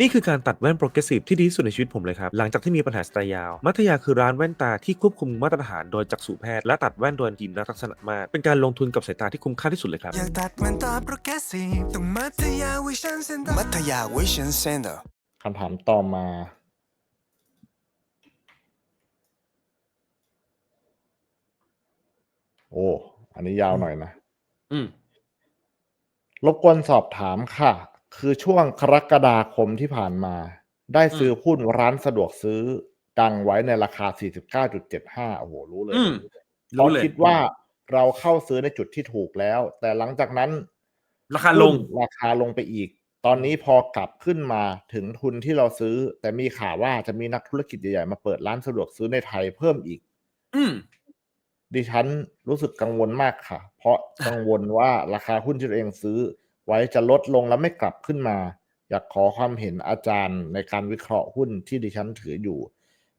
นี่คือการตัดแว่นโปรเกรสซีฟที่ดีที่สุดในชีวิตผมเลยครับ หลังจากที่มีปัญหาสายตายาว มัธยาคือร้านแว่นตาที่ควบคุมมาตรฐานโดยจักษุแพทย์และตัดแว่นโดยทีมนักทักษณะมาก เป็นการลงทุนกับสายตาที่คุ้มค่าที่สุดเลยครับ อยากตัดแว่นตาโปรเกรสซีฟต้องมัธยาวิชั่นเซ็นเตอร์มัธยาวิชั่นเซ็นเตอร์คำถามต่อมา โอ้ อันนี้ยาวหน่อยนะ อืม รบกวนสอบถามค่ะ คือช่วงกรกฎาคมที่ผ่านมา ได้ซื้อหุ้นร้านสะดวกซื้อดังไว้ในราคา 49.75 โอ้โห รู้เลยอืมเรารู้เลยคิดว่าเราเข้าซื้อในจุดที่ถูกแล้ว แต่หลังจากนั้น ราคาลงหุ้นราคาลงไปอีก ตอนนี้พอกลับขึ้นมาถึงทุนที่เราซื้อ แต่มีข่าวว่าจะมีนักธุรกิจใหญ่ๆ มาเปิดร้านสะดวกซื้อในไทยเพิ่มอีก อืมดิฉันรู้สึกกังวลมากค่ะ เพราะกังวลว่าราคาหุ้นที่ตัวเองซื้อ ไว้จะลดลงแล้วไม่กลับขึ้นมา อยากขอความเห็นอาจารย์ในการวิเคราะห์หุ้นที่ดิฉันถืออยู่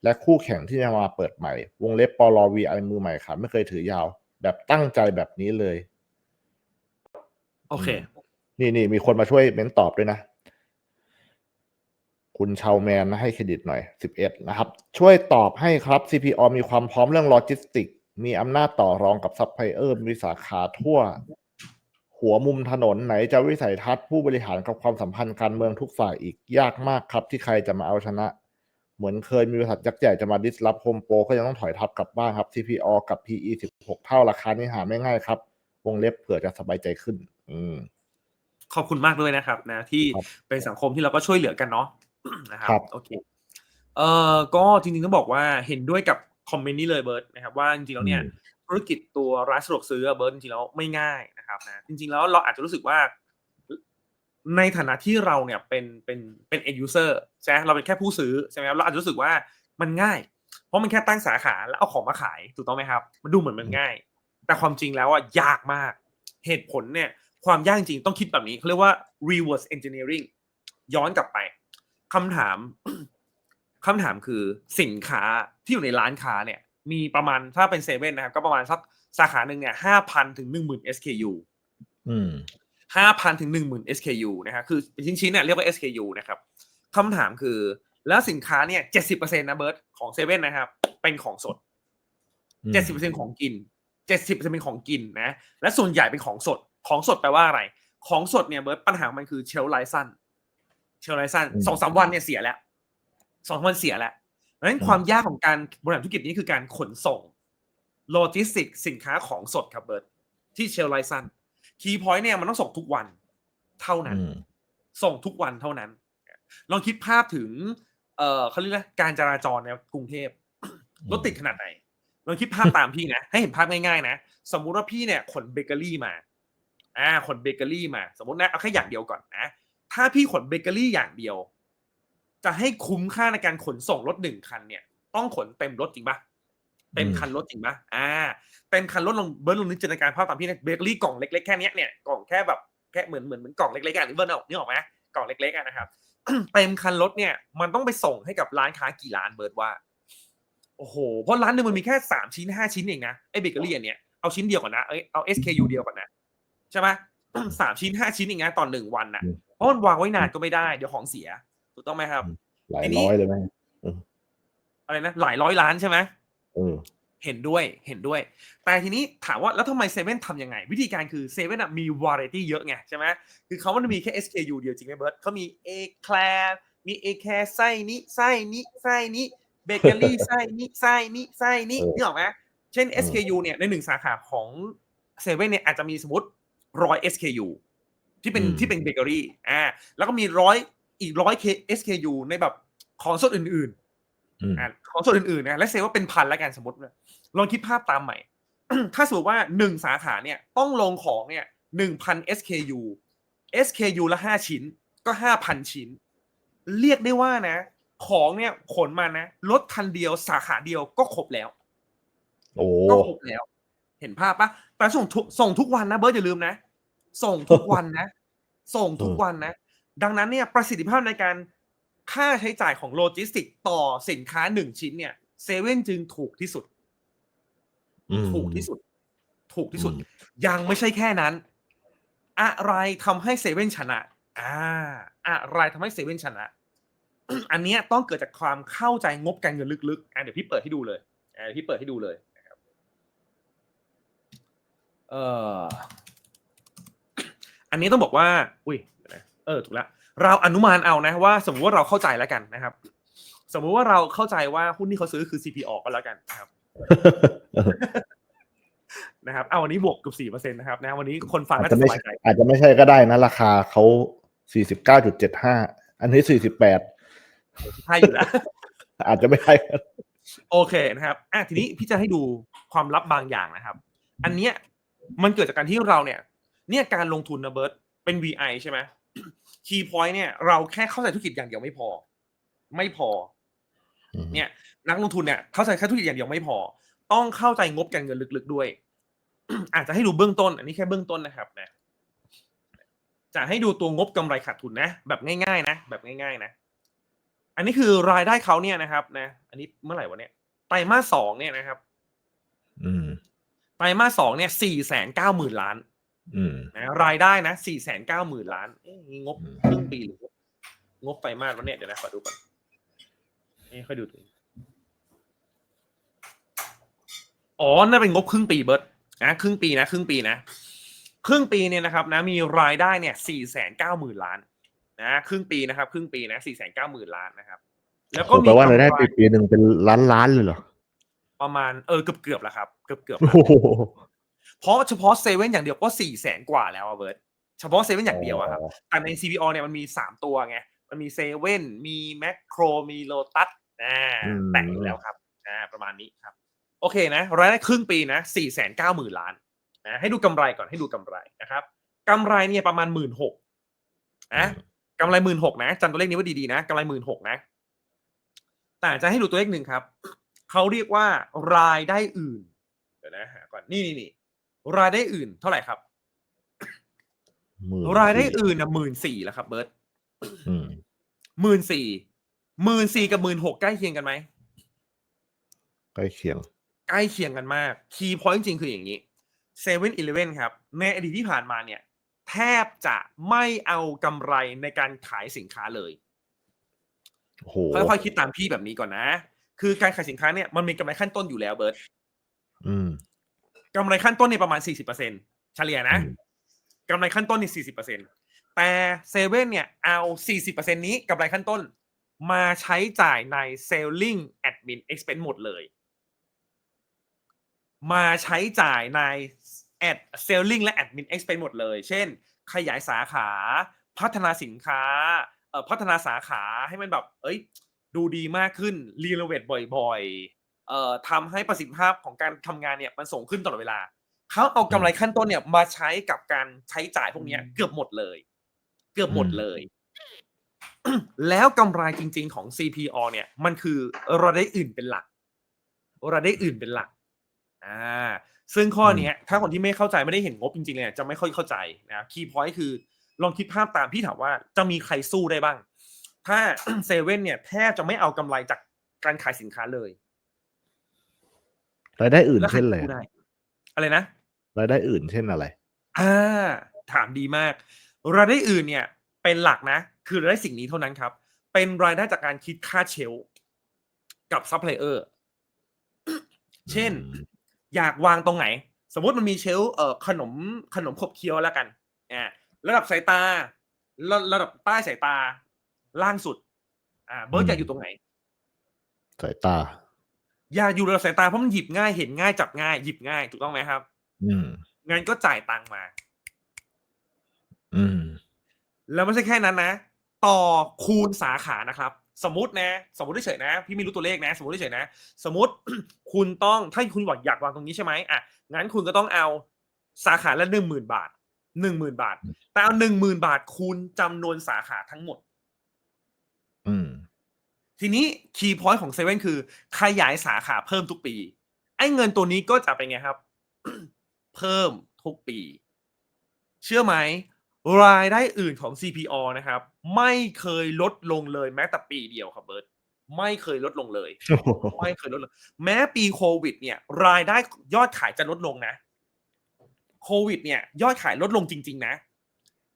และคู่แข่งที่จะมาเปิดใหม่ วงเล็บปลวีไอมือใหม่ค่ะไม่เคยถือยาว แบบตั้งใจแบบนี้เลย โอเค นี่นี่มีคนมาช่วยเม้นตอบด้วยนะคุณชาวแมนนะให้เครดิตหน่อย 11 นะครับ ช่วยตอบให้ครับ CPO มีความพร้อมเรื่องโลจิสติก มีอำนาจต่อรองกับซัพพลายเออร์มีสาขาทั่ว หัวมุมถนนไหนจะวิสัยทัศน์ผู้บริหารกับความสัมพันธ์การเมืองทุกฝ่ายอีกยากมากครับ ที่ใครจะมาเอาชนะ เหมือนเคยมีบริษัทยักษ์ใหญ่จะมาดิสรับโฮมโปรก็ยังต้องถอยทับกลับบ้านครับ CPO กับ PE 16 เท่าราคานี้หาไม่ง่ายครับ วงเล็บเผื่อจะสบายใจขึ้น อืมขอบคุณมากด้วยนะครับนะที่ครับเป็นสังคมที่เราก็ช่วยเหลือกันเนาะนะครับครับโอเคเอ่อก็จริงๆต้องบอกว่าเห็นด้วยกับคอมเมนต์นี้เลยเบิร์ตนะครับว่าจริงๆแล้วเนี่ยอืม ธุรกิจตัวร้านสะดวกซื้ออะเบิร์ตจริงๆแล้วไม่ง่ายนะครับนะจริงๆแล้วเราอาจจะรู้สึกว่า ในฐานะที่เราเนี่ยเป็นเป็นเป็น end user ใช่ไหมเราเป็นแค่ผู้ซื้อใช่ไหมครับเราอาจจะรู้สึกว่ามันง่าย เพราะมันแค่ตั้งสาขาแล้วเอาของมาขายถูกต้องไหมครับ มันดูเหมือนมันง่าย แต่ความจริงแล้วอะยากมากเหตุผลเนี่ยความยากจริงต้องคิดแบบนี้เขาเรียกว่า reverse engineering ย้อนกลับไปคำถามคำถามคือสินค้าที่อยู่ในร้านค้าเนี่ย มีประมาณถ้าเป็นเซเว่นนะครับ ก็ประมาณสักสาขาหนึ่งเนี่ยห้าพันถึงหนึ่งหมื่น SKU อืมห้าพันถึงหนึ่งหมื่น SKU นะครับคือเป็นชิ้นๆเนี่ยเรียกว่า SKU นะครับคำถามคือ แล้วสินค้าเนี่ยเจ็ดสิบเปอร์เซ็นต์นะเบิร์ตของเซเว่นนะครับ เป็นของสดอืมเจ็ดสิบเปอร์เซ็นของกินเจ็ดสิบเปอร์เซ็นเป็นของกินนะ และส่วนใหญ่เป็นของสด ของสดแปลว่าอะไร ของสดเนี่ยเบิร์ตปัญหาของมันคือเชลไลซันเชลไลซันสองสามวันเนี่ยเสียแล้วสองสามวันเสียแล้ว เพราะฉะนั้นความยากของการบริหารธุรกิจนี้คือการขนส่งโลจิสติกสินค้าของสดครับเบิร์ตที่เชลไลซันคีย์พอยต์เนี่ยมันต้องส่งทุกวันเท่านั้นอืมส่งทุกวันเท่านั้น ลองคิดภาพถึง เอ่อเขาเรียกว่าการจราจรในกรุงเทพรถติดขนาดไหนลองคิดภาพตามพี่นะ ให้เห็นภาพง่ายๆนะ สมมุติว่าพี่เนี่ยขนเบเกอรี่มา อ่าขนเบเกอรี่มา สมมตินะเอาแค่อย่างเดียวก่อนนะ ถ้าพี่ขนเบเกอรี่อย่างเดียว จะให้คุ้มค่าในการขนส่งรถหนึ่งคันเนี่ย ต้องขนเต็มรถจริงปะเต็มคันรถจริงปะอ่าเต็มคันรถลองเบิร์ดลองนึกจินตนาการภาพตามพี่นะเบเกอรี่กล่องเล็กๆแค่เนี้ยเนี่ยกล่องแค่แบบแค่เหมือนเหมือนเหมือนกล่องเล็กๆอะนึกเบิร์ดเอานึกออกไหมกล่องเล็กๆอะนะครับเต็มคันรถเนี่ย มันต้องไปส่งให้กับร้านค้ากี่ร้านเบิร์ดว่าโอ้โหเพราะร้านหนึ่งมันมีแค่สามชิ้นห้าชิ้นเองนะไอ้เบเกอรี่อันเนี้ยเอาชิ้นเดียวก่อนนะเอ้ยเอา SKU เดียวก่อนนะใช่ไหมสามชิ้นห้าชิ้นเองนะตอนหนึ่งวันนะอืมเพราะมันวางไว้นานก็ไม่ได้เดี๋ยวของเสีย ถูกต้องไหมครับ หลายไอ้นี่ร้อยเลยไหมอะไรนะหลายร้อยล้านใช่ไหมเออเห็นด้วยเห็นด้วย แต่ทีนี้ถามว่าแล้วทำไมเซเว่นทำยังไง วิธีการคือเซเว่นมีวาไรตี้เยอะไงใช่ไหมคือเขาไม่ได้มีแค่ SKU เดียวจริงไหมเบิร์ตเขามีเอแคลร์มีเอแคร์ไส้นี้ไส้นี้ไส้นี้เบเกอรี่ไส้นี้ไส้นี้ไส้นี้เออนี่หรอกไหมเช่นเออ SKU เนี่ยในหนึ่งสาขาของเซเว่นเนี่ยอาจจะมีสมมติร้อย SKU ที่เป็นที่เป็นเบเกอรี่อ่าแล้วก็มีร้อย อีกร้อย SKU ในแบบของสดอื่นๆอืมอะของส่วนอื่นๆนะและเซว่าเป็นพันแล้วกันสมมตินะลองคิดภาพตามใหม่ ถ้าสมมติว่าหนึ่งสาขาเนี่ยต้องลงของเนี่ยหนึ่งพัน SKU SKU ละห้าชิ้นก็ห้าพันชิ้น เรียกได้ว่านะ ของเนี่ยขนมานะรถคันเดียวสาขาเดียวก็ครบแล้วโอ้ก็ครบแล้ว เห็นภาพปะแต่ส่งทุกส่งทุกวันนะเบิร์ดอย่าลืมนะ ส่งทุกวันนะ ส่งทุกวันนะ ดังนั้นเนี่ยประสิทธิภาพในการค่าใช้จ่ายของโลจิสติกต่อสินค้าหนึ่งชิ้นเนี่ยเซเว่นจึงถูกที่สุดอืมถูกที่สุด ถูกที่สุดอืมยังไม่ใช่แค่นั้น อะไรทำให้เซเว่นชนะ อ่า อะไรทำให้เซเว่นชนะ อันเนี้ยต้องเกิดจากความเข้าใจงบการเงินลึกๆอะเดี๋ยวพี่เปิดให้ดูเลยอะเดี๋ยวพี่เปิดให้ดูเลยนะครับเอ่ออันนี้ต้องบอกว่า อุ้ย เดี๋ยวนะเออถูกแล้วเราอนุมานเอานะว่า สมมติว่าเราเข้าใจแล้วกันนะครับ สมมุติว่าเราเข้าใจว่าหุ้นที่เขาซื้อคือ CPO ก็แล้วกันนะครับนะครับเอาวันนี้บวกเกือบสี่เปอร์เซ็นต์นะครับนะวันนี้คนฟังอาจน่าจะจะสไม่บายใจอาจจะไม่ใช่ก็ได้นะ ราคาเขาสี่สิบเก้าจุดเจ็ดห้าอันนี้สี่สิบแปดใช่อยู่แล้ว อาจจะไม่ใช่โอเคนะครับอะทีนี้พี่จะให้ดูความลับบางอย่างนะครับ อันเนี้ยมันเกิดจากการที่เราเนี่ย เนี่ยการลงทุนนะเบิร์ตเป็น VI ใช่ไหม Key point เนี่ยเราแค่เข้าใจธุรกิจอย่างเดียวไม่พอ ไม่พอ เนี่ยนักลงทุนเนี่ยเข้าใจแค่ธุรกิจอย่างเดียวไม่พอ ต้องเข้าใจงบการเงินลึกๆด้วย อาจจะให้ดูเบื้องต้น อันนี้แค่เบื้องต้นนะครับนะจะให้ดูตัวงบกำไรขาดทุนนะ แบบง่ายๆนะแบบง่าย ๆ นะ อันนี้คือรายได้เขาเนี่ยนะครับ นะ อันนี้เมื่อไหร่วะเนี่ยไตรมาสสองเนี่ยนะครับอืมไตรมาสสองเนี่ยสี่แสนเก้าหมื่นล้านอืม นะรายได้นะสี่แสนเก้าหมื่นล้านเอ๊ะนี่งบอืมครึ่งปีหรืองบไตรมาสวะเนี่ยเดี๋ยวนะขอดูก่อนนี่ค่อยดูตรงนี้อ๋อน่าเป็นงบครึ่งปีเบิร์ตนะครึ่งปีนะ ครึ่งปีนะ ครึ่งปีเนี่ยนะครับ นะมีรายได้เนี่ยสี่แสนเก้าหมื่นล้าน นะครึ่งปีนะครับ ครึ่งปีนะสี่แสนเก้าหมื่นล้านนะครับ แล้วก็โอ้มีแปลว่ารายได้กำปีปีหนึ่งเป็นล้านล้านเลยเหรอประมาณเออเกือบเกือบๆแล้วครับ เกือบเกือบๆโอ้แล้วโห เพราะเฉพาะเซเว่นอย่างเดียวก็สี่แสนกว่าแล้วอะเบิร์ตเฉพาะเซเว่นอย่างเดียวอะครับแต่ใน CPO เนี่ยมันมีสามตัวไงมันมีเซเว่นมีแมคโครมีโลตัสอ่าอืมแตะอยู่แล้วครับอ่าประมาณนี้ครับ โอเคนะรายได้ครึ่งปีนะสี่แสนเก้าหมื่นล้านนะให้ดูกำไรก่อนให้ดูกำไรนะครับกำไรเนี่ยประมาณหมื่นหกนะกำไรหมื่นหกนะจำตัวเลขนี้ไว้ดีๆนะกำไรหมื่นหกนะ แต่จะให้ดูตัวเลขหนึ่งครับเขาเรียกว่ารายได้อื่นเดี๋ยวนะหาก่อนนี่นี่นี่ รายได้อื่นเท่าไหร่ครับหมื่นรายได้อื่นนะหมื่นสี่แล้วครับเบิร์ตอืมหมื่นสี่หมื่นสี่กับหมื่นหกใกล้เคียงกันไหมใกล้เคียง ใกล้เคียงกันมาก คีย์พอยต์จริงๆคืออย่างนี้เซเว่นอีเลฟเว่นครับ ในอดีตที่ผ่านมาเนี่ย แทบจะไม่เอากำไรในการขายสินค้าเลยโอ้โหค่อยๆคิดตามพี่แบบนี้ก่อนนะ คือการขายสินค้าเนี่ยมันมีกำไรขั้นต้นอยู่แล้วเบิร์ตอืม กำไรขั้นต้นเนี่ยประมาณ 40%เฉลี่ยนะอืมกำไรขั้นต้นนี่40%แต่เซเว่นเนี่ยเอา 40%นี้กำไรขั้นต้น มาใช้จ่ายใน selling admin expense หมดเลย มาใช้จ่ายใน ad selling และ admin expense หมดเลย เช่น ขยายสาขา พัฒนาสินค้าเอ่อพัฒนาสาขาให้มันแบบ เอ้ย ดูดีมากขึ้น รีโนเวทบ่อยๆ เอ่อทำให้ประสิทธิภาพของการทำงานเนี่ยมันส่งขึ้นตลอดเวลาเขาเอากำไรขั้นต้นเนี่ยมาใช้กับการใช้จ่ายพวกเนี้ยเกือบหมดเลย เกือบหมดเลย แล้วกำไรจริง ๆของ CPO เนี่ย มันคือรายได้อื่นเป็นหลักรายได้อื่นเป็นหลัก อ่า ซึ่งข้อเนี้ยถ้าคนที่ไม่เข้าใจไม่ได้เห็นงบจริงๆเนี่ยจะไม่ค่อยเข้าใจนะคีย์พอยต์คือ ลองคิดภาพตามพี่ถามว่าจะมีใครสู้ได้บ้าง ถ้าเซเว่นเนี่ยแทบจะไม่เอากำไรจากการขายสินค้าเลย รายได้อื่นแล้วใครเช่นอะไรสู้ได้อะไรนะรายได้อื่นเช่นอะไรอ่าถามดีมาก รายได้อื่นเนี่ย เป็นหลักนะ คือรายได้สิ่งนี้เท่านั้นครับ เป็นรายได้จากการคิดค่าเชลฟ์กับซัพพลายเออร์เช่นอืมอยากวางตรงไหน สมมติมันมีเชลฟ์เอ่อขนมขนมขบเคี้ยวแล้วกันอ่าระดับสายตาระระดับใต้สายตา ล่างสุด อ่า เบิร์ดอยากอยู่ตรงไหน สายตาอ ยากอยู่ระดับสายตาเพราะมันหยิบง่ายเห็นง่ายจับง่ายหยิบง่ายถูกต้องไหมครับ อืมงั้นก็จ่ายตังค์มา อืม แล้วไม่ใช่แค่นั้นนะ ต่อคูณสาขานะครับ สมมตินะ สมมติเฉยๆนะ พี่ไม่รู้ตัวเลขนะ สมมติเฉยๆนะ สมมติคุณต้องถ้าคุณบอกอยากวางตรงนี้ใช่ไหมอะงั้นคุณก็ต้องเอาสาขาละหนึ่งหมื่นบาทหนึ่งหมื่นบาท แต่เอาหนึ่งหมื่นบาทคูณจำนวนสาขาทั้งหมดอืม ทีนี้คีย์พอยต์ของเซเว่นคือขยายสาขาเพิ่มทุกปี ไอ้เงินตัวนี้ก็จะเป็นไงครับ เพิ่มทุกปี เชื่อไหม รายได้อื่นของ CPO นะครับ ไม่เคยลดลงเลยแม้แต่ปีเดียวครับเบิร์ตไม่เคยลดลงเลย ไม่เคยลดลง แม้ปีโควิด เนี่ย รายได้ยอดขายจะลดลงนะ โควิด เนี่ย ยอดขายลดลงจริง ๆ นะ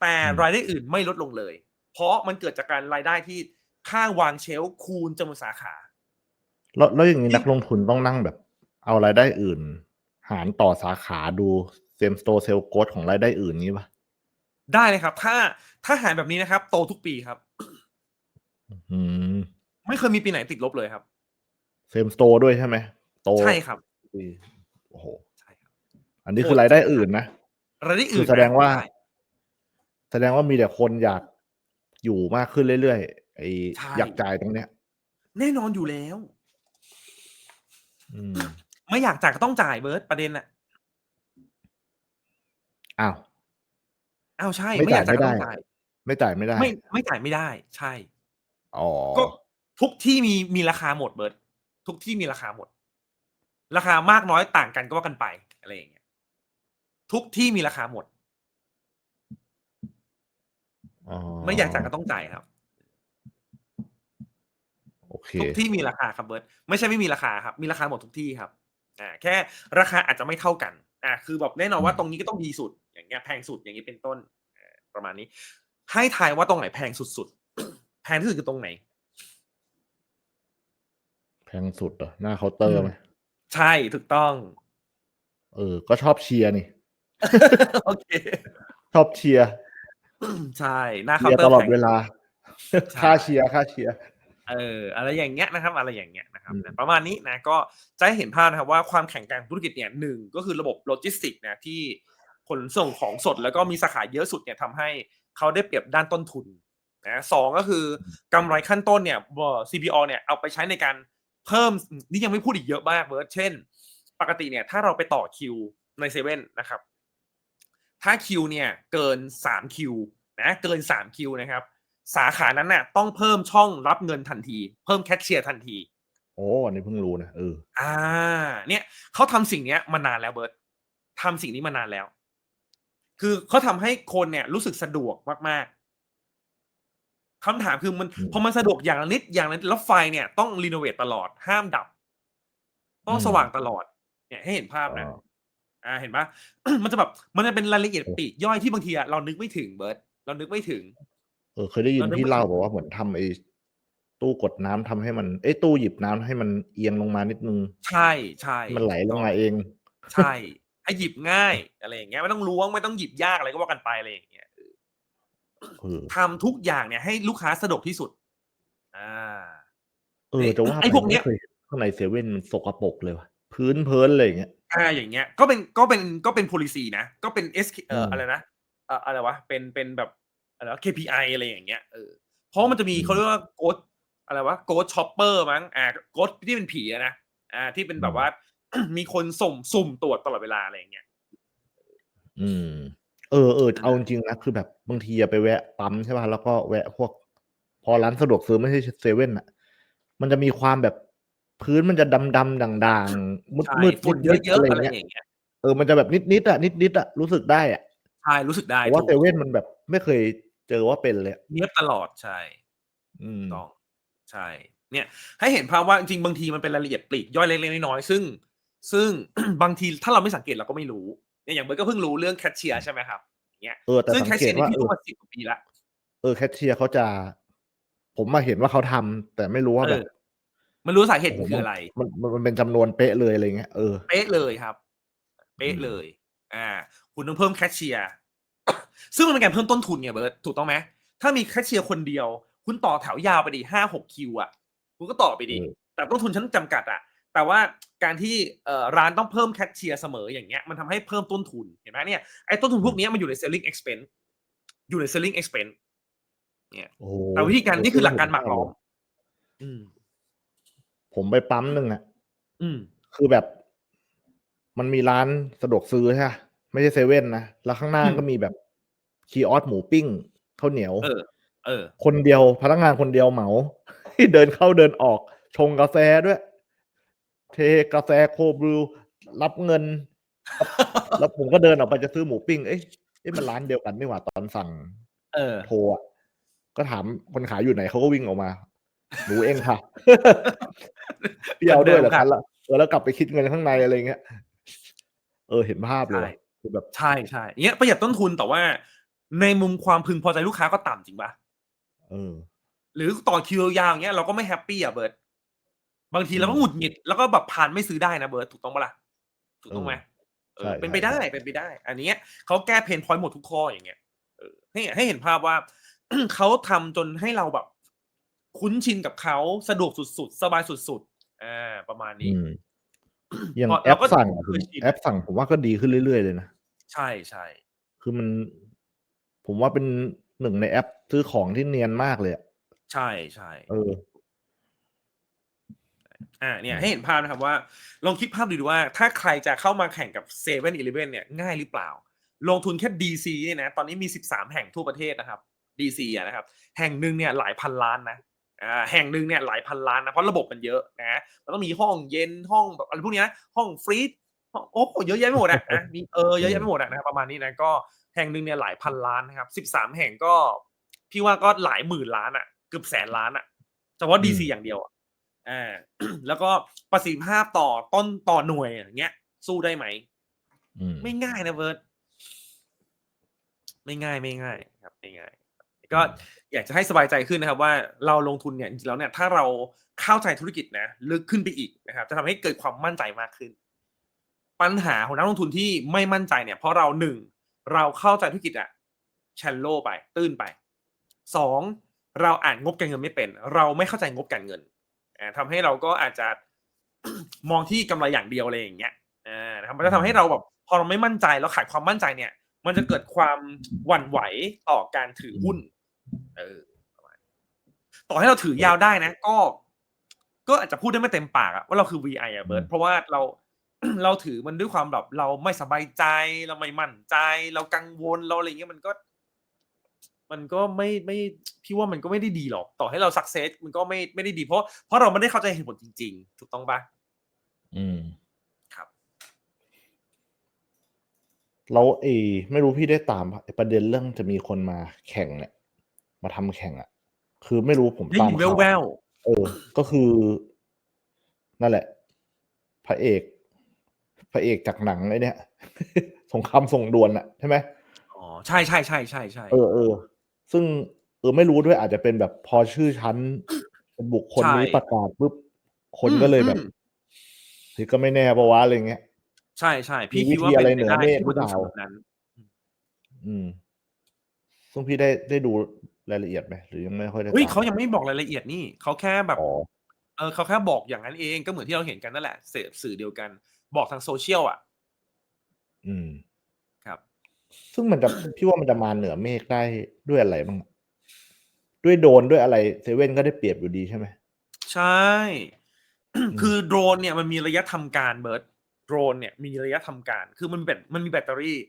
แต่อืมรายได้อื่นไม่ลดลงเลย เพราะมันเกิดจากการรายได้ที่ ค่าวางเชลฟ์คูณจำนวนสาขา แล้วแล้วอย่างนี้ที่นักลงทุนต้องนั่งแบบ เอารายได้อื่น หารต่อสาขาดูเซมสโตเซลโกดของรายได้อื่นนี้ปะได้เลยครับ ถ้าถ้าหารแบบนี้นะครับ โตทุกปีครับอืมไม่เคยมีปีไหนติดลบเลยครับ เซมสโตด้วยใช่ไหมโตใช่ครับปีโอ้โหใช่ครับอันนี้คือรายได้อื่นนะรายได้คือื่อนแสดงว่าได้แสดงว่ามีแต่คนอยากอยู่มากขึ้นเรื่อยๆ ไอใช่ อยากจ่ายตรงเนี้ย แน่นอนอยู่แล้ว อืมไม่อยากจ่ายก็ต้องจ่ายเบิร์ตประเด็นน่ะอ้าว อ้าวใช่ไม่ไม่อยากจ่ายก็จ่ายต้องไม่ได้จ่าย ไม่จ่ายไม่ได้ไม่ไม่จ่ายไม่ได้ ใช่ อ๋อก็ทุกที่มีมีราคาหมดเบิร์ตทุกที่มีราคาหมด ราคามากน้อยต่างกันก็ว่ากันไปอะไรอย่างเงี้ยทุกที่มีราคาหมดอ๋อไม่อยากจ่ายก็ต้องจ่ายครับโอ เคทุกที่มีราคาครับเบิร์ตไม่ใช่ไม่มีราคาครับ มีราคาหมดทุกที่ครับอ่าแค่ราคาอาจจะไม่เท่ากันอ่าคือแบบแน่นอนว่าตรงนี้ก็ต้องดีสุด อย่างเงี้ยแพงสุดอย่างนี้เป็นต้นอ่าประมาณนี้ ให้ทายว่าตรงไหนแพงสุดๆแพงที่สุดคือตรงไหน แพงสุดเหรอหน้าเคาน์เตอร์ไหมใช่ถูกต้อง เออ ก็ชอบเชียร์นี่โอเคชอบเชียร์ใช่ หน้าเชีเคายน์ร์เตอตร์ลอดแพงเวลาใช่ค่าเชียร์ค่าเชียร์ เอออะไรอย่างเงี้ยนะครับ อะไรอย่างเงี้ยนะครับอืมประมาณนี้นะก็จะให้เห็นภาพนะครับว่าความแข็งแกร่งของธุรกิจเนี่ยหนึ่งก็คือระบบโลจิสติกส์นะที่ขนส่งของสดแล้วก็มีสาขาเยอะสุดเนี่ยทำให้เขาได้เปรียบด้านต้นทุนนะสองก็คือกำไรขั้นต้นเนี่ยบ CPO เนี่ยเอาไปใช้ในการเพิ่มนี่ยังไม่พูดอีกเยอะมากเบิร์ดเช่น ปกติเนี่ยถ้าเราไปต่อคิวในเซเว่นนะครับ ถ้าคิวเนี่ยเกินสามคิวนะเกินสามคิวนะครับ สาขานั้นน่ะ ต้องเพิ่มช่องรับเงินทันที เพิ่มแคชเชียร์ทันที โอ้อันนี้เพิ่งรู้นะเออ อ่า เนี่ยเขาทำสิ่งเนี้ยมานานแล้วเบิร์ตทำสิ่งนี้มานานแล้ว คือเขาทำให้คนเนี่ย รู้สึกสะดวกมากๆคำถามคือมันอืมพอมันสะดวกอย่างละนิดอย่างละนิดแล้วไฟเนี่ยต้องรีโนเวทตลอดห้ามดับ ต้องอืมสว่างตลอด เนี่ยให้เห็นภาพนะอ๋ออ่าเห็นปะมันจะแบบมันจะเป็นรายละเอียดโอ้ปลีกย่อยที่บางทีอะเรานึกไม่ถึงเบิร์ตเรานึกไม่ถึงเออเคยได้ยินเรานึกพี่ไม่เล่าถึงบอกว่าเหมือนทำไอ้ตู้กดน้ำทำให้มันเอ้ยตู้หยิบน้ำให้มันเอียงลงมานิดนึง ใช่ใช่มันไหลลงมาเอง ใช่ให้หยิบง่ายอะไรอย่างเงี้ยไม่ต้องล้วงไม่ต้องหยิบยากอะไรก็ว่ากันไปอะไรอย่างเงี้ยเออทำทุกอย่างเนี่ยให้ลูกค้าสะดวกที่สุด อ่า เออจะว่าไอ้ไปพวกเนี้ยไม่เคยข้างในเซเว่นมันสกปรกเลยว่ะพื้นเพิ้นอะไรอย่างเงี้ยอ่าอย่างเงี้ย ก็เป็นก็เป็นก็เป็น policy นะก็เป็น S เอ่อมอะไรนะเอ่ออะไรวะเป็นเป็นแบบ อะไรวะ KPI อะไรอย่างเงี้ยเออเพราะมันจะมีอืมเขาเรียกว่าโกดอะไรวะโกดช็อปเปอร์มั้งอ่าโกดที่เป็นผีอะนะอ่า ที่เป็นแบบว่า มีคนสุ่มสุ่มตรวจตลอดเวลาอะไรอย่างเงี้ยอืม เออเออเอาจริงๆนะคือแบบบางทีอะไปแวะปั๊มใช่ป่ะแล้วก็แวะพวก พอร้านสะดวกซื้อไม่ใช่เซเว่นอะมันจะมีความแบบพื้นมันจะดำดำๆด่างๆมืดใช่มืดฝุ่นเยๆอะๆอะไรอะไรเงี้ยอย่างเงี้ยเออมันจะแบบนิดนิดๆอะนิดนิดๆอะรู้สึกได้อะใช่รู้สึกได้แต่ว่าถูกเซเว่นมันแบบไม่เคย เจอว่าเป็นเลยอะเนียบตลอดใช่อืมต้องใช่ เนี่ย ให้เห็นภาพว่าจริงๆบางทีมันเป็นรายละเอียดปลีกย่อยเล็กๆน้อยๆซึ่ง ซึ่งบางทีถ้าเราไม่สังเกตเราก็ไม่รู้เนี่ยอย่างเบิร์ดก็เพิ่งรู้เรื่องแคชเชียร์ใช่ไหมครับเนี่ยเออแต่ซึ่งสัแคงชเกเชียตร์นี่ว่าพี่เอรู้อมาสิบกว่าปีละเออแคชเชียร์เขาจะ ผมมาเห็นว่าเขาทำแต่ไม่รู้ว่าเอแบอบมันรู้สาเหตุโอ้โหคืออะไร มันมันมันเป็นจำนวนเป๊ะเลยอะไรเงี้ยเออเป๊ะเลยครับ เป๊ะอืมเลย อ่า คุณต้องเพิ่มแคชเชียร์ ซึ่งมันเป็นการเพิ่มต้นทุนไงเบิร์ดถูกต้องไหมถ้ามีแคชเชียร์คนเดียว คุณต่อแถวยาวไปดีห้าหกคิวอะ คุณก็ต่อไปดีเออแต่ต้นทุนฉันจำกัดอะแต่ว่าการที่เอ่อร้านต้องเพิ่มแคชเชียร์เสมออย่างเงี้ยมันทำให้เพิ่มต้นทุนเห็นไหมเนี่ยไอ้ต้นทุนพวกเนี้ยมันอยู่ใน selling expense อยู่ใน selling expense โอ้โหแต่วิธีการนี่คือหลักการหมักล้อมอืมผมไปปั๊มหนึ่งอะอืมคือแบบ มันมีร้านสะดวกซื้อใช่ปะ ไม่ใช่เซเว่นนะ แล้วข้างหน้าอืมก็มีแบบคีออสหมูปิ้งข้าวเหนียว เออ เออ คนเดียวพนักงานคนเดียวเหมาเดินเข้าเดินออก ชงกาแฟด้วย เทกาแฟโคบรูรับเงิน แล้วผมก็เดินออกไปจะซื้อหมูปิ้ง เอ๊ะเอ๊ะมันร้านเดียวกันนี่หว่าตอนสั่ง เออ โทรอะก็ถามคนขายอยู่ไหนเขาก็วิ่งออกมา หนูเองค่ะพี่เอาด้วยเหรอครัคะบแล้วเออแล้วกลับไปคิดเงินข้างในอะไรเงี้ย เออเห็นภาพเลยใช่ว่ะ คือแบบใช่ใช่เนี้ยประหยัดต้นทุนแต่ว่าในมุมความพึงพอใจลูกค้าก็ต่ำจริงปะเออ หรือต่อคิวยาวๆอย่างเงี้ยเราก็ไม่แฮปปี้อะเบิร์ตบางทีเราก็หงุดหงิดแล้วก็แบบผ่านไม่ซื้อได้นะเบิร์ตถูกต้องปะล่ะถูกต้องไหมเออใช่เป็นไปใช่ได้เป็นไปได้ อันเนี้ยเขาแก้เพนพอยต์หมดทุกข้ออย่างเงี้ยเออให้ให้เห็นภาพว่าเขาทำจนให้เราแบบ คุ้นชินกับเขาสะดวกสุดๆ สบายสุดๆอ่าประมาณนี้ อืมอย่างพอแอเราปก็สั่งเคยชินแอปสั่งผมว่าก็ดีขึ้นเรื่อยๆเลยนะ ใช่ใช่คือมัน ผมว่าเป็นหนึ่งในแอปซื้อของที่เนียนมากเลยอะใช่ใช่เอออ่าเนี่ยอืมให้เห็นภาพนะครับว่า ลองคิดภาพดูดีว่า ถ้าใครจะเข้ามาแข่งกับเซเว่นอีเลฟเว่นเนี่ยง่ายหรือเปล่า ลงทุนแค่ DC เนี่ยนะ ตอนนี้มี 13 แห่งทั่วประเทศนะครับ DC อะนะครับ แห่งหนึ่งเนี่ยหลายพันล้านนะอ่า แห่งหนึ่งเนี่ยหลายพันล้านนะเพราะระบบมันเยอะนะมันต้องมีห้องเย็นห้องแบบอะไรพวกเนี้ยนะห้องฟรีซห้องโอ้โหเยอะแยะไปหมดอะนะมีเออเยอะแยะไปหมดอะนะครับประมาณนี้นะก็แห่งหนึ่งเนี่ยหลายพันล้านนะครับ13แห่งก็พี่ว่าก็หลายหมื่นล้านอะเกือบแสนล้านอะเฉพาะ DC อืมอย่างเดียวอะอ่าแล้วก็ประสิทธิภาพต่อต้นต่อหน่วยอย่างเงี้ย สู้ได้ไหมอืมไม่ง่ายนะเวิร์ดไม่ง่ายไม่ง่ายครับไม่ง่าย ก็อยากจะให้สบายใจขึ้นนะครับว่าเราลงทุนเนี่ยจริงๆแล้วเนี่ยถ้าเราเข้าใจธุรกิจนะลึกขึ้นไปอีกนะครับ จะทำให้เกิดความมั่นใจมากขึ้น ปัญหาของนักลงทุนที่ไม่มั่นใจเนี่ย เพราะเราหนึ่งเราเข้าใจธุรกิจอะแชนโลไป ตื้นไปสองเราอ่านงบการเงินไม่เป็น เราไม่เข้าใจงบการเงินอ่าทำให้เราก็อาจจะมองที่กำไรอย่างเดียวอะไรอย่างเงี้ยอ่านะครับมันจะทำให้เราแบบพอเราไม่มั่นใจแล้วขาดความมั่นใจเนี่ย มันจะเกิดความหวั่นไหวต่อการถือหุ้น เออประมาณนี้ต่อให้เราถือยาวได้นะ ก็ ก็อาจจะพูดได้ไม่เต็มปากอะว่าเราคือ VI อะเบิร์ตอืมเพราะว่าเราเราถือมันด้วยความแบบเราไม่สบายใจเราไม่มั่นใจ เรากังวลเราอะไรเงี้ยมันก็ มันก็ไม่ไม่พี่ว่ามันก็ไม่ได้ดีหรอก ต่อให้เราสักเซสมันก็ไม่ไม่ได้ดีเพราะเพราะเราไม่ได้เข้าใจเหตุผลจริง ๆ ถูกต้องปะอืมครับแล้วเออไม่รู้พี่ได้ตามไอ้ประเด็นเรื่องจะมีคนมาแข่งเนี่ย มาทำแข่งอะ คือไม่รู้ผมได้ตามยินข่าวแววเออ ก็คือ นั่นแหละ พระเอก พระเอกจากหนังไอ้เนี่ยสงครามส่งด่วนอะใช่ไหมๆอ๋อใช่ใช่ใช่ใช่ใช่เออเออซึ่งเออไม่รู้ด้วยอาจจะเป็นแบบพอชื่อชั้นเป็นบุคคลนี้ประกาศปุ๊บคนก็เลยแบบอืมเฮ้ยก็ไม่แน่ปะวะอะไรเงี้ยใช่ใช่พี่มีคิดว่าวิธีอะไรเป็นเหนืไปอได้เมฆที่หรือเปล่ามันจะแบบนั้นอืมซึ่งพี่ได้ได้ดู รายละเอียดไหมหรือยังไม่ค่อยได้เฮ้ยตามเขายังไม่บอกรายละเอียดนี่เขาแค่แบบอ๋อเออเขาแค่บอกอย่างนั้นเองก็เหมือนที่เราเห็นกันนั่นแหละเสพสื่อเดียวกัน บอกทางโซเชียลอะ อืมครับ ซึ่งมันจะพี่ว่ามันจะมาเหนือเมฆได้ด้วยอะไรบ้างด้วยโดรนด้วยอะไรเซเว่นก็ได้เปรียบอยู่ดีใช่ไหมใช่ คือโดรนเนี่ยมันมีระยะทำการเบิร์ดโดรนเนี่ยมีระยะทำการ คือมันแบตมันมีแบตเตอรี่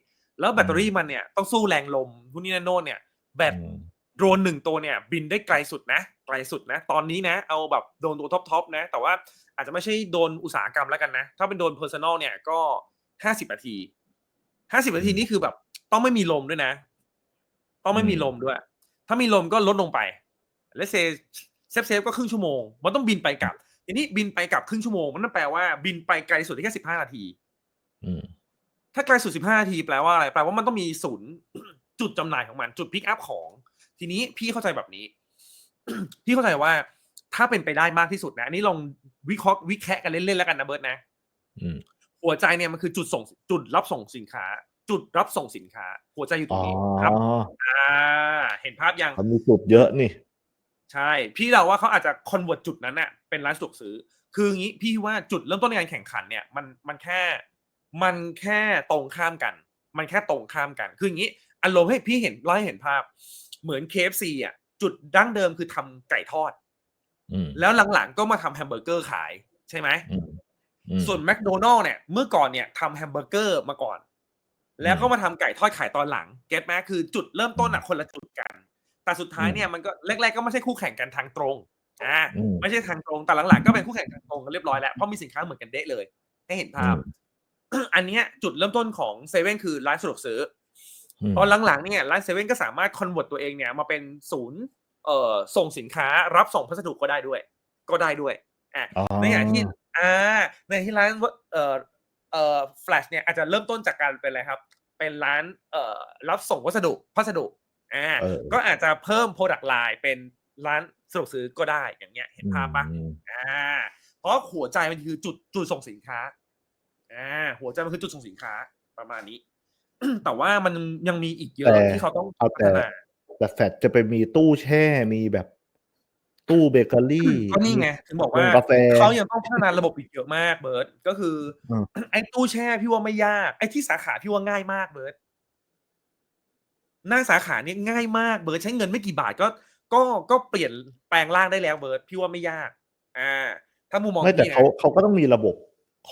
แล้วแบตเตอรี่มันเนี่ยต้องสู้แรงลมทุนนี่นั่นโน่นเนี่ยแบตอืม โดรนหนึ่งตัวเนี่ยบินได้ไกลสุดนะ ไกลสุดนะ ตอนนี้นะเอาแบบโดรนตัวท็อปทอปนะ แต่ว่าอาจจะไม่ใช่โดรนอุตสาหกรรมแล้วกันนะ ถ้าเป็นโดรนเพอร์ซันอลเนี่ยก็ห้าสิบนาทีห้าสิบนาทีนี่คือแบบ ต้องไม่มีลมด้วยนะ ต้องไม่มีลมด้วย ถ้ามีลมก็ลดลงไปและเซเซฟเซฟก็ครึ่งชั่วโมง มันต้องบินไปกลับทีนี้บินไปกลับครึ่งชั่วโมง มันนั่นแปลว่าบินไปไกลสุดได้แค่สิบห้านาทีอืมถ้าไกลสุด15นาทีแปลว่าอะไรแปลว่ามันต้องมีศูนย์จุดจำหน่ายของมัน จุดพิกอัพของ ทีนี้พี่เข้าใจแบบนี้ พี่เข้าใจว่าถ้าเป็นไปได้มากที่สุดนะอันนี้ลองวิเคราะห์วิแคะกันเล่นๆแล้วกันนะเบิร์ตนะอืมหัวใจเนี่ยมันคือจุดส่งจุดรับส่งสินค้า จุดรับส่งสินค้า หัวใจอยู่ตรอ๋งอนี้ครับอ่า เห็นภาพยังมันมีจุดเยอะนี่ ใช่ พี่เราว่าเขาอาจจะคอนเวิร์ตจุดนั้นน่ะเป็นร้านสะดวกซื้อ คืออย่างนี้พี่ว่าจุดเริ่มต้นในการแข่งขันเนี่ยมันมันแค่มันแค่ตรงข้ามกัน มันแค่ตรงข้ามกัน คืออย่างนี้อารมณ์ให้พี่เห็นเล่าให้เห็นภาพ เหมือน KFC อะจุดดั้งเดิมคือทำไก่ทอดอืมแล้วหลังๆก็มาทำแฮมเบอร์เกอร์ขายใช่ไหมอืมอืมส่วนแมคโดนัลล์เนี่ยเมื่อก่อนเนี่ยทำแฮมเบอร์เกอร์มาก่อน แล้วก็มาทำไก่ทอดขายตอนหลัง เก็ตไหมคือจุดเริ่มต้นอะคนละจุดกัน แต่สุดท้ายเนี่ยมันก็แรกๆก็ไม่ใช่คู่แข่งกันทางตรงอ่าอืมไม่ใช่ทางตรงแต่หลังๆก็เป็นคู่แข่งทางตรงกันเรียบร้อยแล้วเพราะมีสินค้าเหมือนกันเดะเลย ให้เห็นภาพอันเนี้ยจุดเริ่มต้นของเซเว่นคือร้านสะดวกซื้อ อืมตอนหลังๆเนี่ยร้านเซเว่นก็สามารถคอนเวิร์ตตัวเองเนี่ยมาเป็นศูนย์เอ่อส่งสินค้ารับส่งพัสดุก็ได้ด้วย ก็ได้ด้วยอะอ๋อในขณะที่อ่าในที่ร้านเอ่อเอ่อแฟลชเนี่ยอาจจะเริ่มต้นจากการเป็นอะไรครับ เป็นร้านเอ่อรับส่งวัสดุพัสดุอ่าเออก็อาจจะเพิ่ม Product Line เป็นร้านสะดวกซื้อก็ได้อย่างเงี้ย เห็นภาพปะอืมอ่าเพราะหัวใจมันคือจุดจุดส่งสินค้าอ่าหัวใจมันคือจุดส่งสินค้าประมาณนี้ แต่ว่ามันยังมีอีกเยอะแต่ที่เขาต้องเอาพัแต่ฒนาแต่แฟดจะไปมีตู้แช่มีแบบตู้เบเกอรี่ก็นี่ไงถึงบอกว่าโรงกาแฟเขายังต้องพัฒนาระบบอีกเยอะมากเบิร์ตก็คืออมไอ้ตู้แช่พี่ว่าไม่ยาก ไอ้ที่สาขาพี่ว่าง่ายมากเบิร์ตหน้าสาขาเนี่ยง่ายมากเบิร์ตใช้เงินไม่กี่บาทก็ ก็ก็เปลี่ยนแปลงร่างได้แล้วเบิร์ตพี่ว่าไม่ยาก อ่า ถ้ามุมมองไม่แต่พี่นะเขาเขาก็ต้องมีระบบ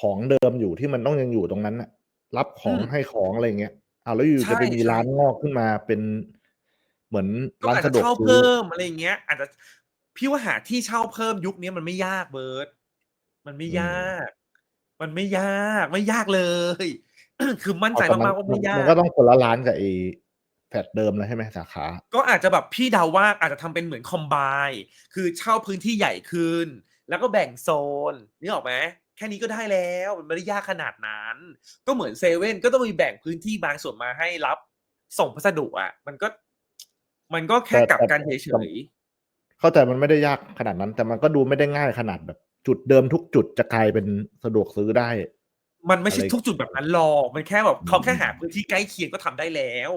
ของเดิมอยู่ที่มันต้องยังอยู่ตรงนั้นน่ะ รับของอืมให้ของอะไรเงี้ยเอาแล้วอยู่ใช่จะไปมีใช่ร้านงอกขึ้นมาเป็นเหมือนก็ร้านอาจสะจะดวกเช่าซื้อเพิ่มอะไรอย่างเงี้ย อาจจะพี่ว่าหาที่เช่าเพิ่มยุคนี้มันไม่ยากเบิร์ตมันไม่ยาก มันไม่ยากไม่ยากเลย คือมั่นใจเอาแต่มากๆว่าไม่ยากมันก็ต้องคนละร้านกับไอ้แฟดเดิมแล้วใช่ไหมสาขา ก็อาจจะแบบพี่เดาว่าอาจจะทำเป็นเหมือนคอมไบคือเช่าพื้นที่ใหญ่ขึ้น แล้วก็แบ่งโซนนี่ออกไหมแค่นี้ก็ได้แล้วมันไม่ได้ยากขนาดนั้น ก็เหมือนเซเว่นก็ต้องมีแบ่งพื้นที่บางส่วนมาให้รับ ส่งพัสดุอะ มันก็ มันก็แค่แต่กลับแต่กันเฉแต่ยเข้าใจมันไม่ได้ยากขนาดนั้น แต่มันก็ดูไม่ได้ง่ายขนาดแบบ จุดเดิมทุกจุดจะกลายเป็นสะดวกซื้อได้ๆมันไม่ใช่อะไรทุกจุดแบบนั้นหรอกมันแค่แบบเขาแค่อืมหาพื้นที่ใกล้เคียงก็ทำได้แล้ว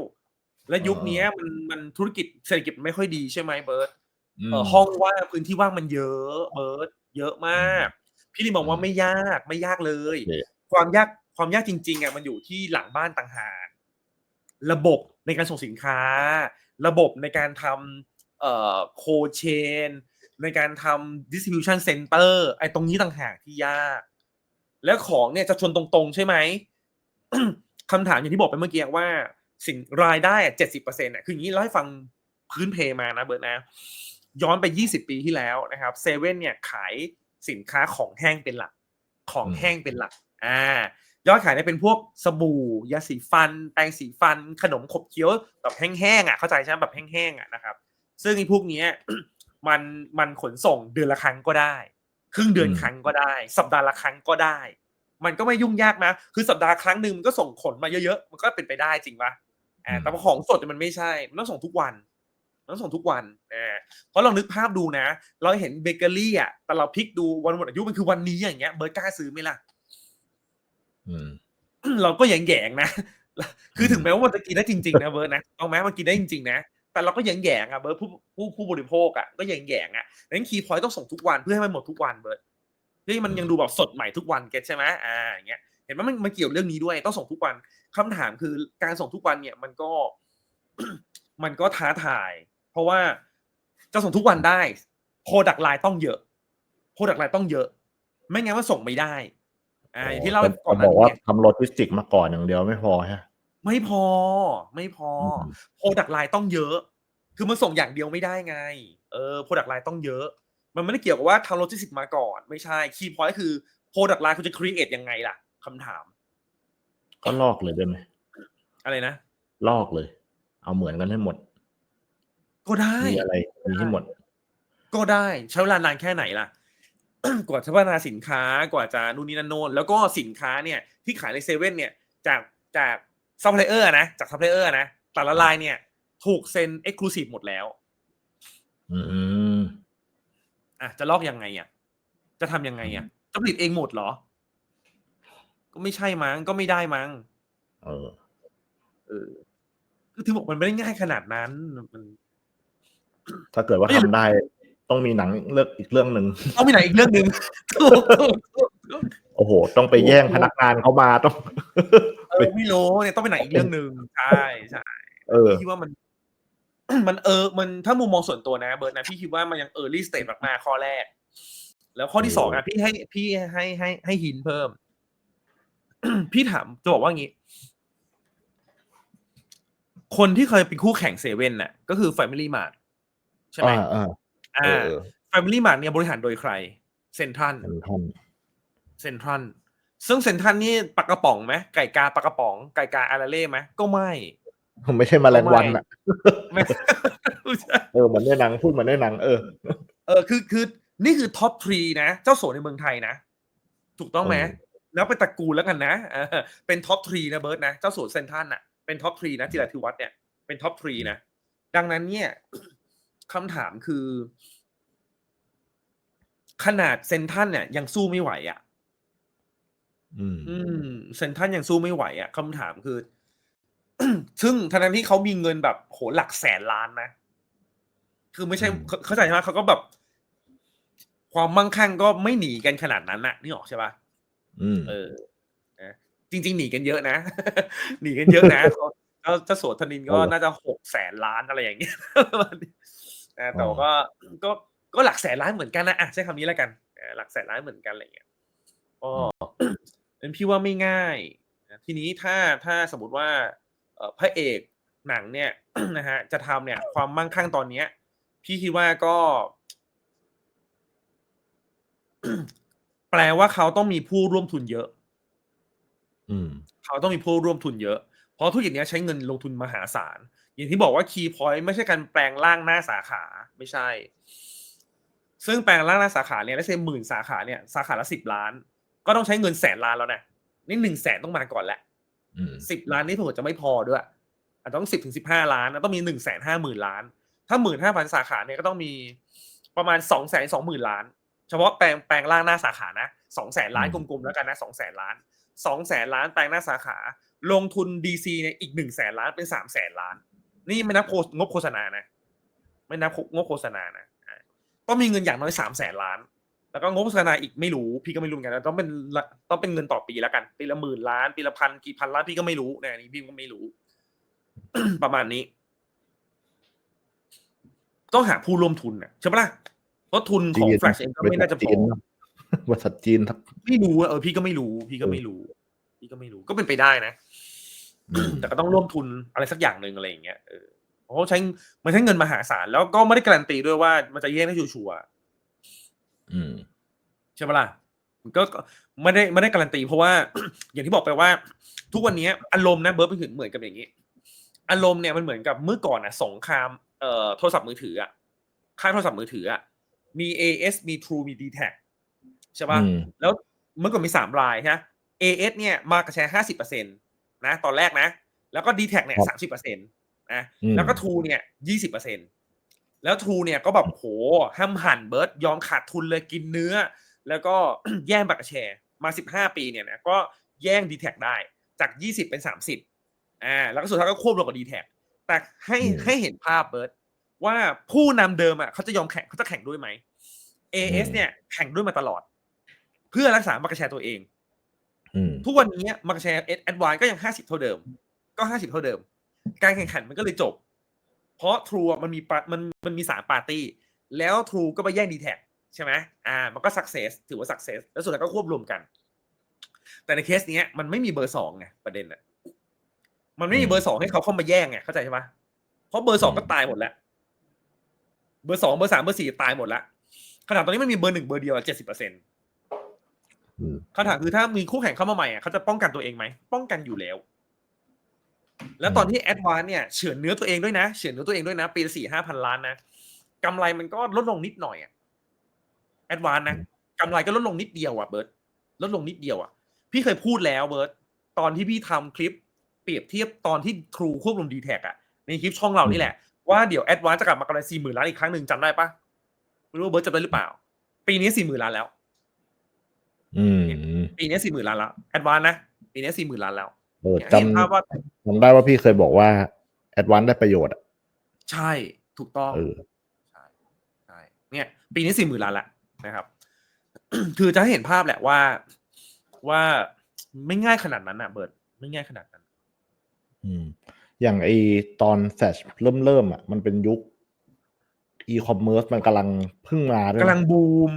และยุคอ่าเนี้ยมันมันธุรกิจเศรษฐกิจมันไม่ค่อยดีใช่ไหมเบิร์ตอืมเออห้องว่างพื้นที่ว่างมันเยอะเบิร์ดเยอะมาก พี่เลยมองว่าอืมไม่ยากไม่ยากเลยโอเคความยากความยากจริงๆอะมันอยู่ที่หลังบ้านต่างหากระบบในการส่งสินค้า ระบบในการทำเอ่อโคเชนในการทำ distribution center ไอ้ตรงนี้ต่างหากที่ยาก แล้วของเนี่ยจะชนตรงๆ ใช่ไหมคำถามอย่างที่บอกไปเมื่อกี้ว่า สิ่งรายได้เจ็ดสิบเปอร์เซ็นต์่ะคืออย่างนี้เราให้ฟังพื้นเพมานะเบิร์ดนะ ย้อนไปยี่สิบปีที่แล้วนะครับเซเว่นเนี่ยขาย สินค้าของแห้งเป็นหลัก ของแห้งเป็นหลัก อ่ายอดขายเนี่ยเป็นพวกสบู่ยาสีฟัน แปรงสีฟัน ขนมขบเคี้ยวแบบแห้งๆอะเข้าใจใช่ไหมแบบแห้งๆอะนะครับ ซึ่งไอ้พวกเนี้ยมันมันขนส่งเดือนละครั้งก็ได้ ครึ่งเดือนอืมครั้งก็ได้ สัปดาห์ละครั้งก็ได้ มันก็ไม่ยุ่งยากนะคือสัปดาห์ครั้งหนึ่งมันก็ส่งขนมาเยอะๆมันก็เป็นไปได้จริงปะอ่าแต่ว่าของสดเนี่ยมันไม่ใช่มันต้องส่งทุกวันมัน ต้องส่งทุกวันอ่าเพราะเรานึกภาพดูนะ เราเห็นเบเกอรี่อะ แต่เราพลิกดูวันหมดอายุมันคือวันนี้อย่างเงี้ยเบิร์ดกล้าซื้อไหมล่ะอืมเราก็แยงแยงๆนะ คือถึงแม้ว่ามันจะกินได้จริงๆนะเบิร์ดนะเอาไหมมันกินได้จริงๆนะ แต่เราก็แยงแยงๆอะเบิร์ดผู้ผู้ผู้บริโภคอะก็แยงแยงๆอะดังนั้นคีย์พอยต์ต้องส่งทุกวันเพื่อให้มันหมดทุกวันเบิร์ดเฮ้ยมันยังดูแบบสดใหม่ทุกวันเก็ตใช่ไหมอ่าอย่างเงี้ยเห็นไหมมันมันเกี่ยวเรื่องนี้ด้วยต้องส่งทุกวันคำถามคือการส่งทุกวันเนี่ย มันก็มันก็ท้าทาย เพราะว่าจะส่งทุกวันได้โปรดักไลน์ต้องเยอะโปรดักไลน์ต้องเยอะ ไม่งั้นว่าส่งไม่ได้ อ่าอย่างที่เล่าไปก่อนหบน้าอกนี้ว่าเนี่ยทำโลจิสติกมาก่อนอย่างเดียวไม่พอฮะไม่พอ ไม่พออมโปรดักไลน์ต้องเยอะ คือมันส่งอย่างเดียวไม่ได้ไง เออโปรดักไลน์ต้องเยอะ มันไม่ได้เกี่ยวกับว่าทำโลจิสติกมาก่อน ไม่ใช่คีย์พอยต์คือโปรดักไลน์คุณจะครีเอทยังไงล่ะคำถาม ก็ลอกเลยได้ไหมอะไรนะลอกเลย เอาเหมือนกันให้หมด ก็ได้มีอะไรมีให้หมด ก็ได้ใช้เวลานานแค่ไหนล่ะกว่าจะพัฒนาสินค้ากว่าจะนู่นนี่นั่นโน่นแล้วก็สินค้าเนี่ยที่ขายในเซเว่นเนี่ยจากจากซัพพลายเออร์นะจากซัพพลายเออร์นะแต่ละรายเนี่ย ถูกเซ็นเอ็กซ์คลูซีฟหมดแล้ว อืมอะจะลอกยังไงอะ จะทำยังไงอะจะผลิตเองหมดเหรอ ก็ไม่ใช่มั้งก็ไม่ได้มั้งเออ เออ คือถึงบอกมันไม่ได้ง่ายขนาดนั้นมัน ถ้าเกิดว่าไม่ทำได้ ต้องมีหนังเลือกอีกเรื่องหนึ่งต้องมีไหนอีกเรื่องหนึ่งถูกถูกถูกถูกโอ้โห ต้องไปแย่งพนักงานเขามาต้องเออไม่รู้เนี่ยต้องเป็นหนังอีกเรื่องหนึ่งใช่ใช่เออพี่คิดว่ามัน มันเออ มันถ้ามุมมองส่วนตัวนะ เบิร์ดนะพี่คิดว่ามันยังเออร์ลี่สเตจมากๆข้อแรก แล้วข้อที่สองอะพี่ให้พี่ให้ให้ให้หินเพิ่ม พี่ถามจะบอกว่างี้ คนที่เคยเป็นคู่แข่งเซเว่นน่ะ ก็คือ Family Mart ใช่ไหมอ่าอ่าเออ่าอเออ Family Mart เนี่ยบริหารโดยใครเซนทรันเป็นท่านเซนทรันซึ่งเซนทรันนี่ปากกระป๋องไหมไก่กาปากกระป๋องไก่กาอาราเล่ไหมก็ไม่ผมไม่ใช่แมลงวันอะไม่เออเหมือนในหนังพูดเหมือนในหนัง เออ เออคือคือนี่คือท็อปทรีนะ เจ้าสัวในเมืองไทยนะ ถูกต้องไหมเออแล้วเป็นตระกูลแล้วกันนะเออเป็นท็อปทรีนะเบิร์ตนะ เจ้าสัวเซนทรันอะเป็นท็อปทรีนะจิราธิวัฒน์เนี่ยเป็นท็อปทรีนะ ดังนั้นเนี่ย คำถามคือ ขนาดเซนทรันเนี่ยยังสู้ไม่ไหวอะ อืม อืมเซนทรันยังสู้ไม่ไหวอะคำถามคือ ซึ่งทั้งที่เขามีเงินแบบโหหลักแสนล้านนะ คือไม่ใช่อืมเขาเข้าใจใช่ไหมเขาก็แบบ ความมั่งคั่งก็ไม่หนีกันขนาดนั้นน่ะนี่ออกใช่ปะอืม เออนะจริง ๆ หนีกันเยอะนะ หนีกันเยอะนะเขาเจ้าเจ้าสัวธนินก็เอาเหรอน่าจะหกแสนล้านอะไรอย่างเงี้ยประมาณ นี้นะแต่ว่าก็ก็ก็หลักแสนล้านเหมือนกันนะอะใช้คำนี้แล้วกันเออหลักแสนล้านเหมือนกันอะไรอย่างเงี้ยก็เป็นพี่ว่าไม่ง่ายนะทีนี้ถ้าถ้าสมมติว่าเอ่อพระเอกหนังเนี่ยนะฮะจะทำเนี่ย ความมั่งคั่งตอนเนี้ย พี่คิดว่าก็ แปลว่าเขาต้องมีผู้ร่วมทุนเยอะอืมเขาต้องมีผู้ร่วมทุนเยอะ เพราะธุรกิจเนี้ยใช้เงินลงทุนมหาศาล อย่างที่บอกว่าคีย์พอยต์ไม่ใช่การแปลงร่างหน้าสาขาไม่ใช่ ซึ่งแปลงร่างหน้าสาขาเนี่ยได้เซหมื่นสาขาเนี่ยสาขาละสิบล้าน ก็ต้องใช้เงินแสนล้านแล้วนะนี่หนึ่งแสนต้องมาก่อนแหละอืมสิบล้านนี่ผมจะไม่พอด้วยอาจจะต้องสิบถึงสิบห้าล้านนะต้องมีหนึ่งแสนห้าหมื่นล้าน ถ้าหมื่นห้าพันสาขาเนี่ยก็ต้องมีประมาณสองแสนสองหมื่นล้าน เฉพาะแปลงแปลงร่างหน้าสาขานะสองแสนล้านกลมๆแล้วกันนะสองแสนล้านสองแสนล้านแปลงหน้าสาขา ลงทุนดีซีเนี่ยอีกหนึ่งแสนล้านเป็นสามแสนล้าน นี่ไม่นับโฆษงบโฆษณานะ ไม่นับงบโฆษณานะอ่าต้องมีเงินอย่างน้อยสามแสนล้าน แล้วก็งบโฆษณาอีกไม่รู้ พี่ก็ไม่รู้เหมือนกันนะต้องเป็นละต้องเป็นเงินต่อปีแล้วกันปีละหมื่นล้านปีละพันกี่พันล้านพี่ก็ไม่รู้นะอันนี้พี่ก็ไม่รู้ ประมาณนี้ ต้องหาผู้ร่วมทุนนะใช่ปะล่ะเพราะทุนของจีนแฟลชเองก็ไม่น่าจะพจีอนบริษัทจีนครับไม่รู้อะเออพี่ก็ไม่รู้ พี่ก็ไม่รู้ พี่ก็ไม่รู้ ก็เป็นไปได้นะอืม แต่ก็ต้องร่วมทุนอะไรสักอย่างหนึ่งอะไรอย่างเงี้ยเออเพราะเขาใช้มันใช้เงินมหาศาลแล้วก็ไม่ได้การันตีด้วยว่ามันจะแย่งได้ชัวร์ๆอืมใช่ปะล่ะมันก็ก็ไม่ได้ไม่ได้การันตี เพราะว่า อย่างที่บอกไปว่า ทุกวันนี้อารมณ์นะเบิร์ดไปถึงเหมือนกับอย่างนี้ อารมณ์เนี่ยมันเหมือนกับเมื่อก่อนนะสงครามเอ่อโทรศัพท์มือถืออะค่ายโทรศัพท์มือถืออะมี AS มี True มี d t แทใช่ปะอืมแล้วเมื่อก่อนมีสามรายใช่ไหม AS เนี่ยมากระแชร์ห้าสิบเปอร์เซ็นต นะตอนแรกนะ แล้วก็ d t แทเนี่ยครับสามสิบเปอร์เซ็นตนะอืมแล้วก็ True เนี่ยยี่สิบเปอร์เซ็นแล้ว True เนี่ยก็แบบโหห้ามหันเบิร์ดยอมขาดทุนเลยกินเนื้อ แล้วก็แย่งบัตรแชร์มาสิบห้าปีเนี่ยนะก็แย่ง d t แทได้จากยี่สิบเป็นสามสิบอ่าแล้วก็สุดท้ายก็ควบรวมกับ d t แทแต่ให้อืมให้เห็นภาพเบิร์ดว่าผู้นำเดิมอะเขาจะยอมแข่งเขาจะแข่งด้วยไหม AS เนี่ยแข่งด้วยมาตลอด เพื่อรักษาบัตรแชร์ตัวเองอืม ทุกวันนี้มาร์แชร์เอสแอดวานก็ยังห้าสิบเท่าเดิม ก็ห้าสิบเท่าเดิม การแข่งขันมันก็เลยจบ เพราะทรูมันมีปามันมันมีสามปาร์ตี้ แล้วทรูก็ไปแย่งดีแท็ใช่ไหมอ่า มันก็สักเซสถือว่าสักเซสแล้วสุดท้ายก็ควบรวมกัน แต่ในเคสเนี้ยมันไม่มีเบอร์สองไงประเด็นอะมันไม่มีเบอร์สองให้เขาเข้ามาแย่งไงเข้าใจใช่ไหมเพราะเบอร์สองก็ตายหมดแล้ว เบอร์สองเบอร์สามเบอร์สี่ตายหมดแล้วขนาดตอนนี้มันมีเบอร์หนึ่งเบอร์เดียวเจ็ดสิบเปอร์เซ็นต์อืม คำถามคือถ้ามีคู่แข่งเข้ามาใหม่อะเขาจะป้องกันตัวเองไหมป้องกันอยู่แล้ว แล้วตอนที่แอดวานเนี่ยเฉือนเนื้อตัวเองด้วยนะเฉือนเนื้อตัวเองด้วยนะปีละสี่ห้าพันล้านนะกำไรมันก็ลดลงนิดหน่อยอะแอดวานนะกำไรก็ลดลงนิดเดียวอะเบิร์ตลดลงนิดเดียวอะ พี่เคยพูดแล้วเบิร์ตตอนที่พี่ทำคลิป เปรียบเทียบตอนที่ครูควบรวมดีแท็อะในคลิปช่องเรานี่แหละ ว่าเดี๋ยวแอดวานจะกลับมากำไรสี่หมื่นล้านอีกครั้งหนึ่งจำได้ปะไม่รู้ว่าเบิร์ตจำได้หรือเปล่า ปีนี้สี่หมื่นล้านแล้วอืม ปีนี้สี่หมื่นล้านแล้วแอดวานนะปีนี้สี่หมื่นล้านแล้วเออเนี่ยให้เห็นภาพจำว่าจำได้ว่าพี่เคยบอกว่าแอดวานได้ประโยชน์อะใช่ถูกต้องเออใช่ใช่เนี่ย ปีนี้สี่หมื่นล้านละนะครับ คือจะให้เห็นภาพแหละว่าว่าไม่ง่ายขนาดนั้นอะ เบิร์ดไม่ง่ายขนาดนั้น อืม อย่างไอตอนแฟชเริ่มเริ่มอะ มันเป็นยุคอีคอมเมิร์ซมันกำลังเพิ่งมาด้วยนะกำลังบูม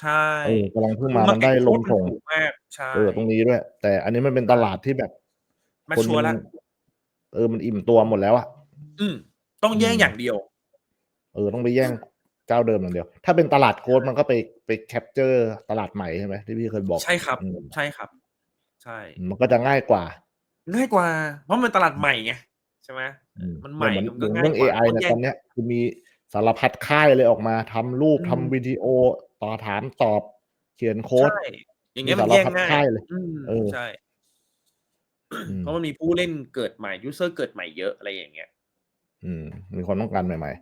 ใช่เออกำลังเพิ่งมามันได้ลงส่งถูกมากใช่เออตรงนี้ด้วย แต่อันนี้มันเป็นตลาดที่แบบมาคนชัวร์ละเออมันอิ่มตัวหมดแล้วอะอืมต้องแย่งอืมอย่างเดียว เออต้องไปแย่งเจ้าเดิมอย่างเดียว ถ้าเป็นตลาดโค้ดมันก็ไปไปแคปเจอร์ตลาดใหม่ใช่ไหมที่พี่เคยบอกใช่ครับอืมใช่ครับ ใช่ มันก็จะง่ายกว่า ง่ายกว่า เพราะมันเป็นตลาดใหม่ไงใช่ไหมอืมันใหม่เหมือนมันก็เหมือนเรื่องง่ายกว่า AI ต้องนะแย่งตอนเนี้ยคือมีสารพัดค่ายเลยออกมาทำรูปอืมทำวิดีโอ ต่อถามตอบเขียนโค้ดใช่อย่างเงี้ยมีมันสารแย่งพัดง่ายค่ายเลยอืมเออใช่อืมเพราะมันมีผู้เล่นเกิดใหม่ยูเซอร์เกิดใหม่เยอะอะไรอย่างเงี้ย อืม มีความต้องการใหม่